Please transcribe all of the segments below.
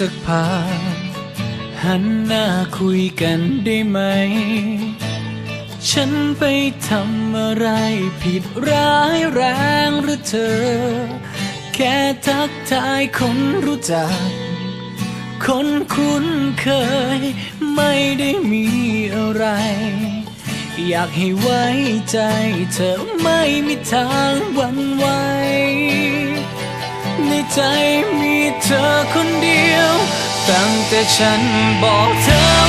สักพักหันหน้าคุยกันได้ไหม ฉันไปทำอะไรผิดร้ายแรงหรือเธอ แค่ทักทายคนรู้จัก คนคุ้นเคย ไม่ได้มีอะไร อยากให้ไว้ใจเธอไม่มีทางหวั่นไหวในใจ เธอคนเดียว ตั้งแต่ฉันบอกเธอ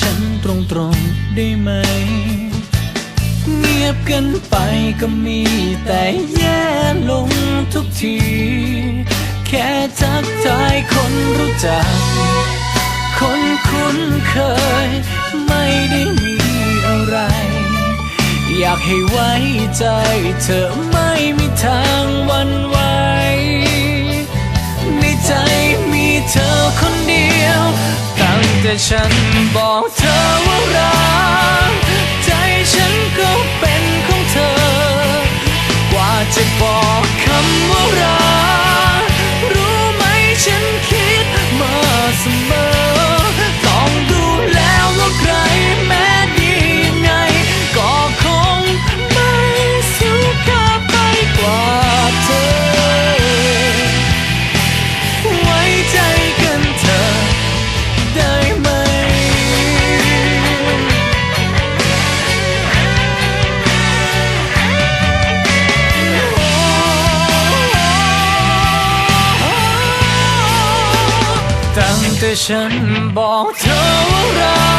ฉันตรงๆได้ไหม เงียบกันไปก็มีแต่แย่ลงทุกที แค่ทักทายคนรู้จัก คนคุ้นเคย ไม่ได้มีอะไร อยากให้ไว้ใจเธอไม่มีทาง ฉันบอกเธอว่ารักใจฉันก็เป็นของเธอกว่าจะบอก แต่ฉันบอกเธอว่ารักใจฉัน